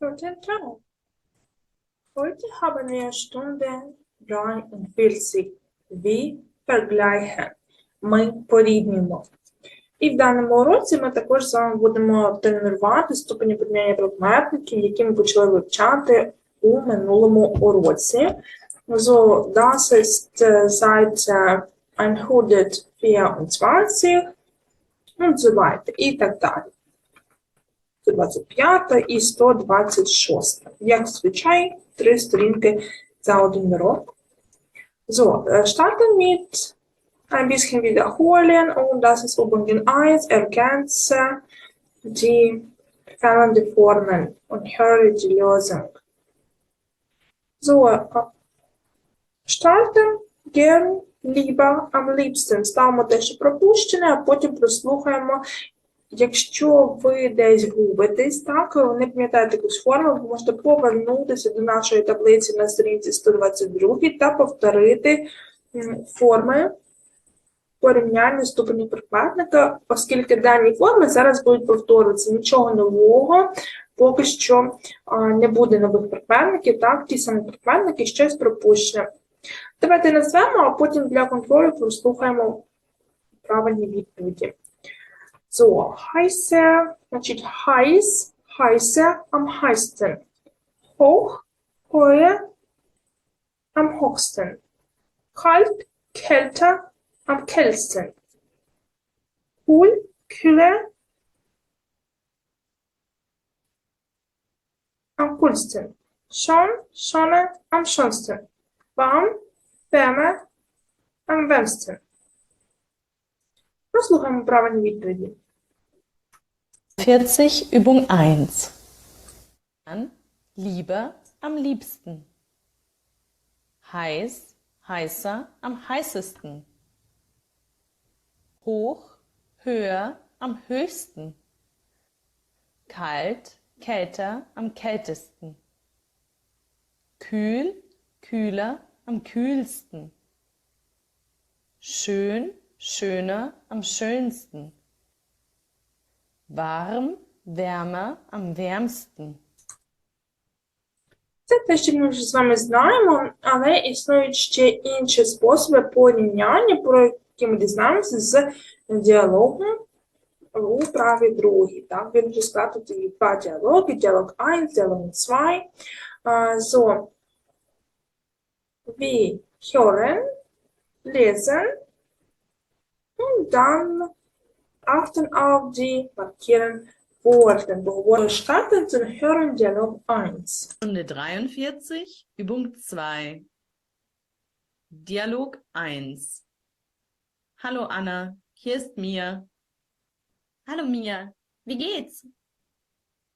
Tag. Heute haben wir Stunde 43. Wie vergleichen. Ми порівнюємо. І в даному уроці ми також з вами будемо тренувати ступені порівняння предметників, які ми почали вивчати у минулому уроці. So, das ist Seite 124 und so weiter. І так далі. 125 і 126. Як зазвичай, три сторінки за один урок. So, äh, starten mit ein bisschen wiederholen und das ist Übungen 1, ergänze die fehlende Formen und höre die Lösung. So, äh, starten gern lieber am liebsten. Ставимо те, що пропущене, а потім прослухаємо Якщо ви десь губитесь, так, не пам'ятаєте якусь форму, ви можете повернутися до нашої таблиці на сторінці 122 та повторити форми порівняння ступені прикметника, оскільки дані форми зараз будуть повторюватися. Нічого нового, поки що не буде нових прикметників, так, ті самі прикметники, щось пропущене. Давайте назвемо, а потім для контролю прослухаємо правильні відповіді. So, heißer, dann steht heiß, heißer, am heißsten. Hoch, höher, am hochsten. Kalt, kälter, am kältesten. Cool, kühler, am coolsten. Schon, schöner, am schönsten. Warm, wärmer, am wärmsten. Прослухаємо правильні відповіді. 40, Übung 1. Dann lieber, am liebsten. Heiß, heißer, am heißesten. Hoch, höher, am höchsten. Kalt, kälter, am kältesten. Kühl, kühler, am kühlsten. Schön, schöner, am schönsten. Warm, wärmer, am wärmsten. Це те, що ми вже з вами знаємо, але існують ще інші способи порівняння, про які ми дізнаємося з діалогу у праві другій. Так, він вже тут є два діалоги, діалог 1, діалог 2. So, wir hören, lesen dann achten auf die markieren Worte. Wir starten zum Hören Dialog 1. Stunde 43, Übung 2. Dialog 1. Hallo Anna, hier ist Mia. Hallo Mia, wie geht's?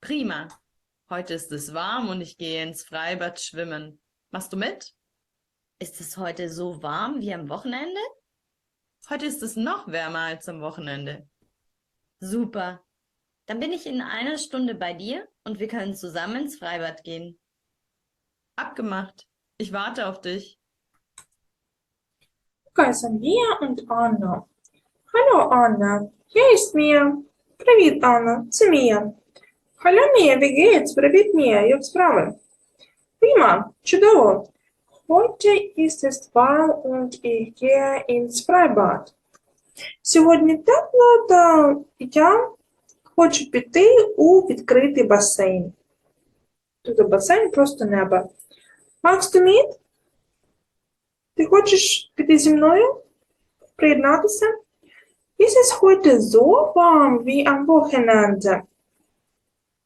Prima. Heute ist es warm und ich gehe ins Freibad schwimmen. Machst du mit? Ist es heute so warm wie am Wochenende? Heute ist es noch wärmer als am Wochenende. Super. Dann bin ich in einer Stunde bei dir und wir können zusammen ins Freibad gehen. Abgemacht. Ich warte auf dich. Кайса Мія und Анна. Hallo Анна, hier ist Мія. Привіт, Анна, це Мія. Hallo Мія, wie geht's? Привіт, Мія, як справи? Prima, чудово. Heute ist es warm und ich gehe ins Freibad. Сьогодні тепло, та я хочу піти у відкритий басейн. Тут басейн просто небо. Du mit? Ти хочеш піти зі мною? Приєднатися? Ist es heute so warm wie am Wochenende?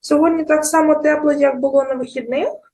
Сьогодні так само тепло, як було на вихідних?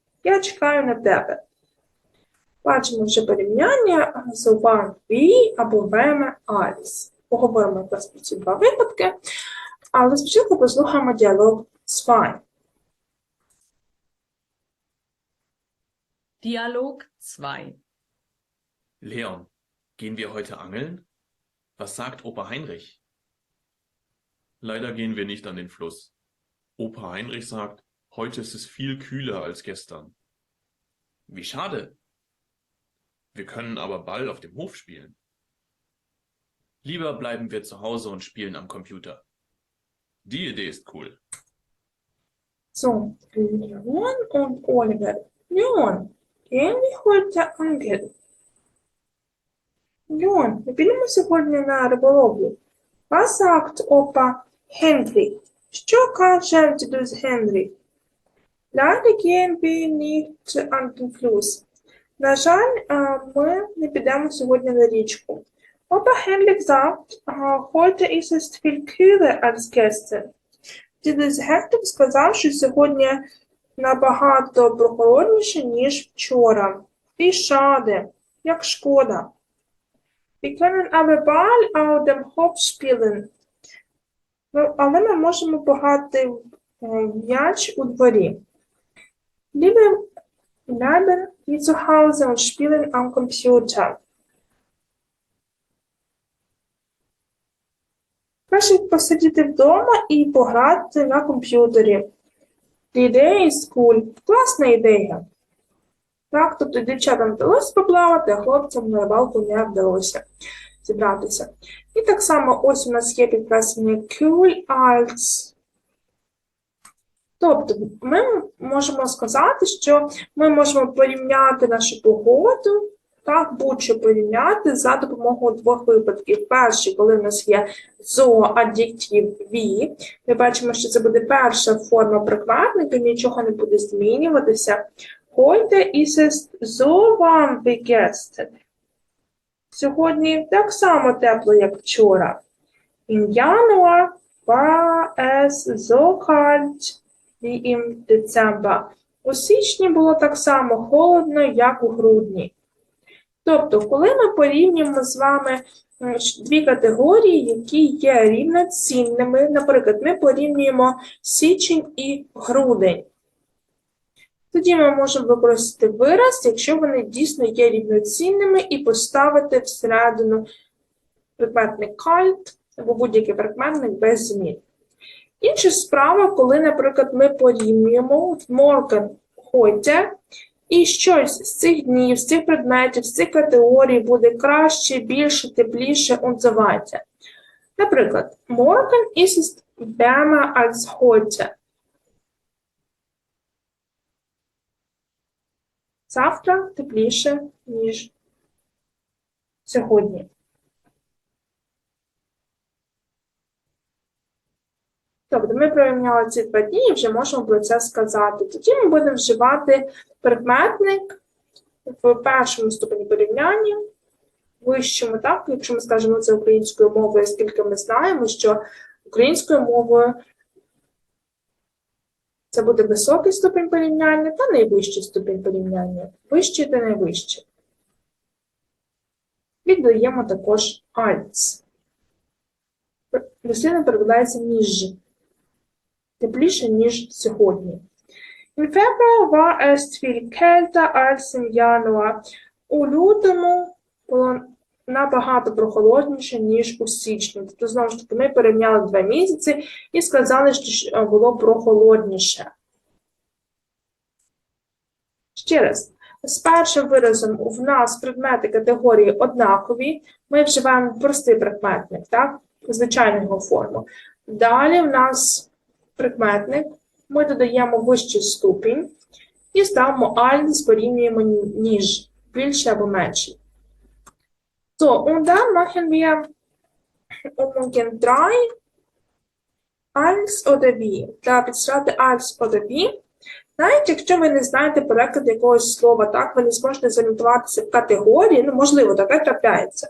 Я чекаю на тебе. Бачимо вже порівняння з вам «wie» або «веме аліс». Поговоримо якраз про ці два випадки, але спочатку послухаємо діалог з вами. Dialog 2. Leon, gehen wir heute angeln? Was sagt Opa Heinrich? Leider gehen wir nicht an den Fluss. Opa Heinrich sagt, heute ist es viel kühler als gestern. Wie schade. Wir können aber Ball auf dem Hof spielen. Lieber bleiben wir zu Hause und spielen am Computer. Die Idee ist cool. So, Leon und Oliver. Leon, gehen wir heute angeln? Leon, ми підемо сьогодні на риболовлю. Was sagt Opa Henry? Що каже дідусь Генрі? Leider gehen nicht an den Fluss. На жаль, ми не підемо сьогодні на річку. Opa Henrik sagt, heute ist es viel kühler als gestern. Дідусь Гектор сказав, що сьогодні набагато прохолодніше, ніж вчора. І шаде, як шкода. Wir können aber Ball auf dem Hof spielen. Але ми можемо пограти в е, м'яч у дворі. Lieber bleiben wir zu Hause und spielen am Computer. Краще посидіти вдома і пограти на комп'ютері. Idea is cool. Класна ідея. Так, тобто дівчатам вдалося поплавати, а хлопцям на рибалку не вдалося зібратися. І так само ось у нас є підкреслення cool als. Тобто ми можемо сказати, що ми можемо порівняти нашу погоду, так, будь-що порівняти за допомогою двох випадків. Перший, коли в нас є зоадjektiv «wie», ми бачимо, що це буде перша форма прикметника, нічого не буде змінюватися. Heute ist es so. Сьогодні так само тепло, як вчора. In Januar war es so kalt im Dezember. У січні було так само холодно, як у грудні. Тобто, коли ми порівнюємо з вами е, дві категорії, які є рівноцінними, наприклад, ми порівнюємо січень і грудень. Тоді ми можемо використати вираз, якщо вони дійсно є рівноцінними, і поставити всередину прикметник kalt або будь-який прикметник без змін. Інша справа, коли, наприклад, ми порівнюємо morgen heute, і щось з цих днів, з цих предметів, з цих категорій буде краще, більше, тепліше so. Наприклад, morgen ist wärmer als heute. Завтра тепліше, ніж сьогодні. Тобто ми порівняли ці два дні і вже можемо про це сказати. Тоді ми будемо вживати прикметник в першому ступені порівняння, вищому, так, якщо ми скажемо це українською мовою, оскільки ми знаємо, що українською мовою це буде високий ступінь порівняння та найвищий ступінь порівняння. Вищий та найвищий. Віддаємо також als. Рослина перекладається ніж. Тепліше, ніж сьогодні. In Februar war es viel kälter als im Januar. У лютому було набагато прохолодніше, ніж у січні. Тобто, знову ж таки, ми порівняли два місяці і сказали, що е, було прохолодніше. Ще раз, з першим виразом в нас предмети категорії однакові, ми вживаємо простий прикметник, так? Звичайну його форму. Далі в нас прикметник, ми додаємо вищий ступінь і ставимо als, порівнюємо ніж, більше або менший. So, und dann machen wir Übungen 3 als oder wie. Для підстрати als oder wie. Навіть якщо ви не знаєте переклад якогось слова, так, ви не зможете зорієнтуватися в категорії, ну, можливо, таке трапляється.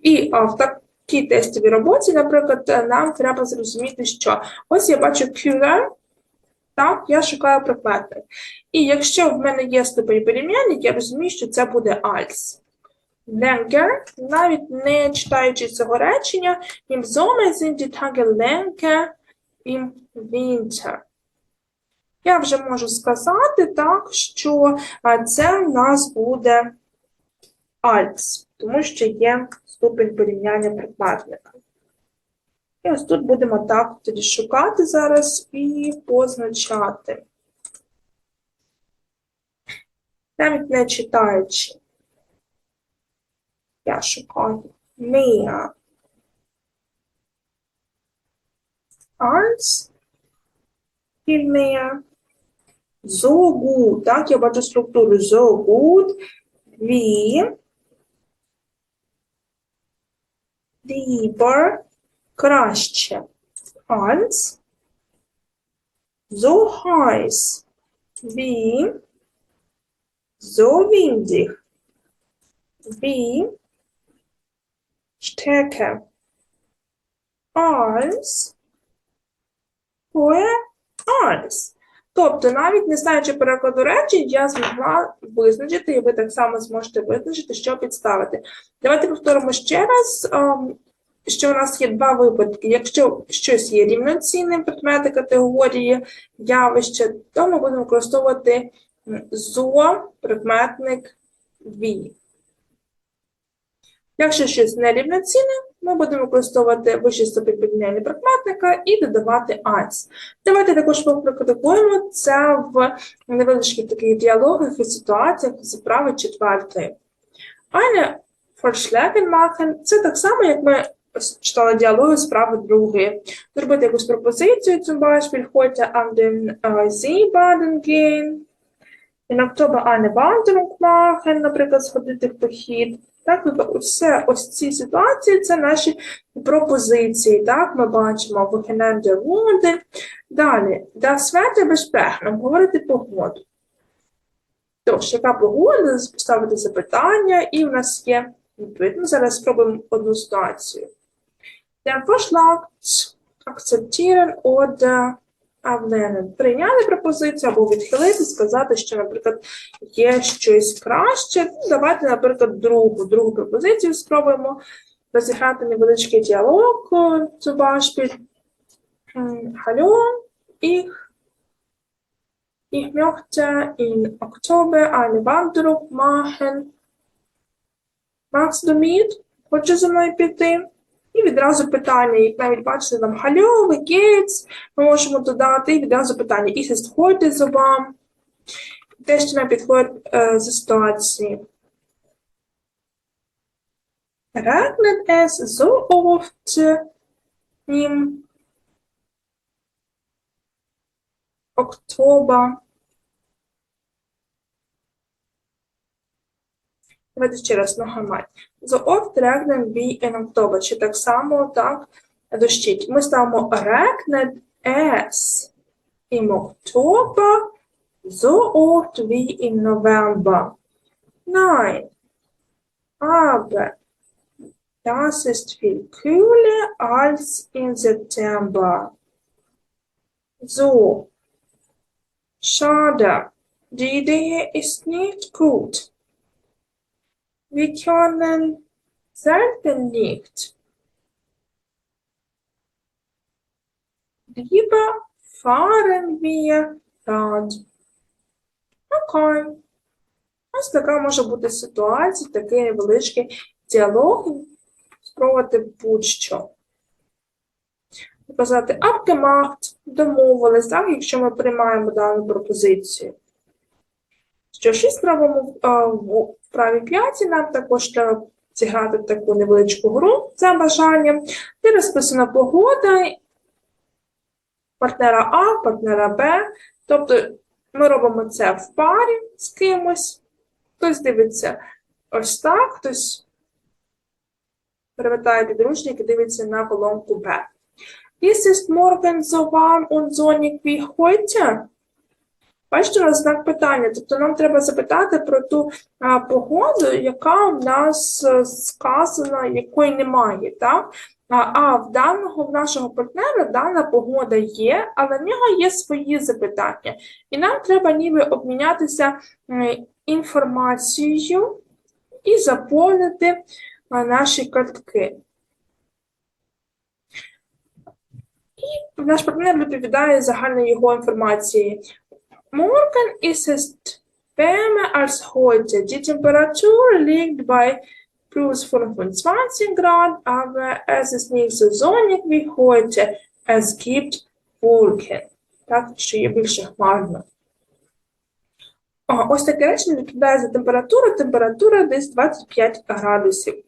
І а, в такій тестовій роботі, наприклад, е, нам треба зрозуміти, що ось я бачу QR, так, я шукаю прикметник. І якщо в мене є ступень порівняння, я розумію, що це буде als. Länger, навіть не читаючи цього речення, im Sommer sind die Tage länger im я вже можу сказати так, що це в нас буде als, тому що є ступень порівняння прикметника. І ось тут будемо так тоді шукати зараз і позначати. Навіть не читаючи. Я шукаю mehr als viel mehr so gut. Так, я бачу структуру so gut wie lieber краще als so heiß wie so windig wie stärker als vorher als. Тобто, навіть не знаючи перекладу речень, я змогла визначити, і ви так само зможете визначити, що підставити. Давайте повторимо ще раз, ем, що у нас є два випадки. Якщо щось є рівноцінним предмети категорії явище, то ми будемо використовувати зо прикметник ві. Якщо щось нерівноцінне, ми будемо використовувати вищий ступінь підмінення прикметника і додавати als. Давайте також попрактикуємо це в невеличких таких діалогах і ситуаціях з вправи четвертої. Eine machen – це так само, як ми читали діалоги з вправи другої. Зробити якусь пропозицію, zum Beispiel heute an den äh, See baden gehen. In Oktober eine Wanderung machen, наприклад, сходити в похід. Так, тобто все ось ці ситуації це наші пропозиції. Так, ми бачимо wochenende wohnen. Далі, das Wetter besprechen, говорити погоду. Тож, яка погода? Поставити запитання, і в нас є відповідь. Ми зараз спробуємо одну ситуацію. Den Vorschlag akzeptieren oder ablehnen. Прийняти пропозицію або відхилити, сказати, що, наприклад, є щось краще. Ну, Давайте, наприклад, другу, другу пропозицію спробуємо розіграти невеличкий діалог. Hm, Hallo, ich, ich möchte in Oktober eine Wanderung machen. Magst du mit? Хочеш зі мною піти? І відразу питання, як навіть бачите, там wie geht's? Ми можемо додати і відразу питання. Ist es heute so warm? Те, що нам підходить е, за ситуації. Regnet es so oft im Oktober? Давайте ще раз ногами. So oft regnen wie in Oktober. Чи так само так дощить. Ми ставимо regnet es im Oktober so oft wie im November. Nein. Aber das ist viel kühler als im September. So. Schade. Die Idee ist nicht gut. Wir können selten nicht. Lieber fahren wir Rad. Окей. Ось така може бути ситуація, такий невеличкий діалог. Спробувати будь-що. Показати abgemacht, домовились, так, якщо ми приймаємо дану пропозицію. Що ж, і спробуємо в вправі 5 нам також треба зіграти таку невеличку гру за бажанням, де розписана погода партнера А, партнера Б. Тобто ми робимо це в парі з кимось. Хтось дивиться ось так, хтось перевертає підручник і дивиться на колонку Б. Dies ist morgen so warm und sonnig wie heute. Бачите, у нас знак питання. Тобто нам треба запитати про ту а, погоду, яка в нас е, сказана, якої немає. Так? А, в даного в нашого партнера дана погода є, але в нього є свої запитання. І нам треба ніби обмінятися інформацією і заповнити наші картки. І наш партнер відповідає загальної його інформації. Morgen ist es wärmer als heute. Die Temperatur liegt bei plus 25 Grad, aber es ist nicht so sonnig wie heute. Es gibt Wolken. Так, що є більше хмарно. Ось таке речення відповідає за температуру. Температура десь 25 градусів.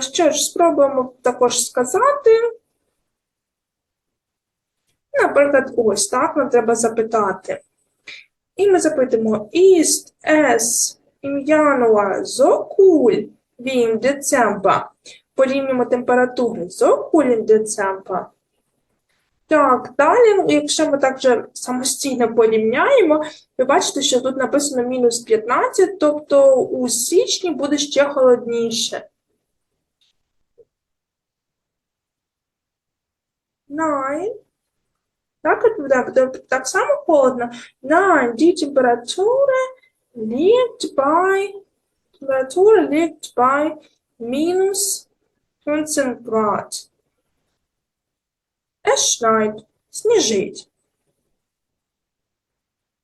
Що ж, спробуємо також сказати. Наприклад, ось так нам треба запитати. І ми запитуємо Ist es im Januar so cool wie im Dezember? Порівнюємо температури so cool im Dezember. Так, далі, ну, якщо ми так вже самостійно порівняємо, ви бачите, що тут написано мінус 15, тобто у січні буде ще холодніше. Nein. Так, буде так само холодно. Nein, die Temperatur liegt bei, Temperatur liegt bei minus 15 Grad. Es schneit, сніжить.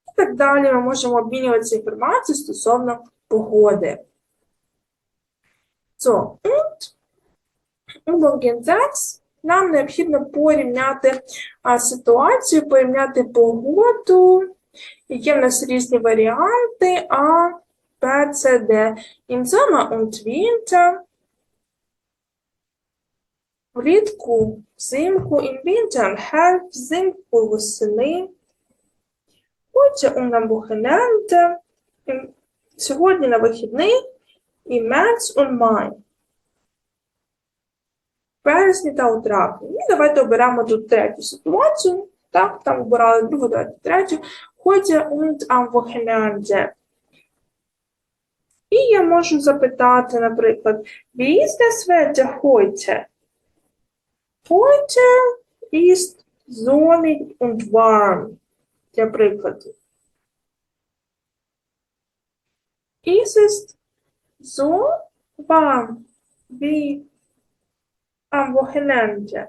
І так далі ми можемо обмінюватися інформацією стосовно погоди. So, und Übungen 6 нам необхідно порівняти ситуацію, порівняти погоду. Є в нас різні варіанти А, Б, С, Д. Im Sommer und Winter. Влітку, взимку, im Winter Herbst, взимку, восени. Heute und am Wochenende. Сьогодні на вихідний. І März und Mai. Вересні та у травні. І давайте оберемо тут третю ситуацію. Так, там обирали другу, давайте третю. Heute und am Wochenende. І я можу запитати, наприклад, wie ist das Wetter heute? Heute ist sonnig und warm. Для прикладу. Ist es so warm wie am Wochenende?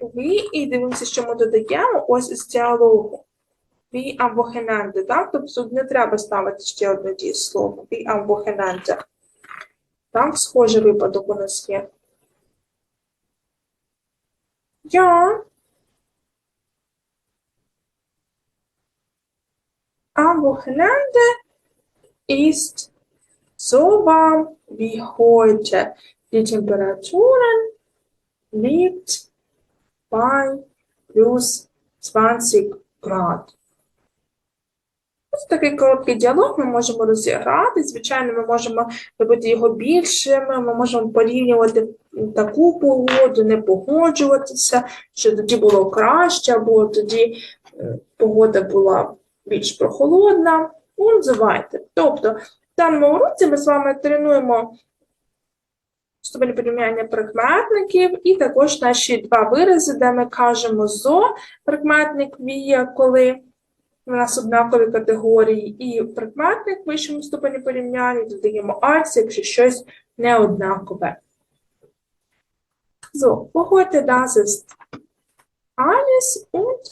Ви і дивимося, що ми додаємо ось із діалогу. Ви am Wochenende, так? Тобто не треба ставити ще одне дієслово. Ви am Wochenende. Так, схожий випадок у нас є. Ja. Am Wochenende ist so warm wie heute. Die Temperaturen liegt bei plus 20 Grad. Ось такий короткий діалог ми можемо розіграти. Звичайно, ми можемо робити його більшим, ми можемо порівнювати таку погоду, не погоджуватися, що тоді було краще, або тоді е, погода була більш прохолодна. Ну, називайте. Тобто, в даному уроці ми з вами тренуємо ступені порівняння прикметників і також наші два вирази, де ми кажемо зо, прикметник вія, коли у нас однакові категорії, і прикметник в вищому ступені порівняння, додаємо альс, якщо щось не однакове. So, für heute das ist alles und.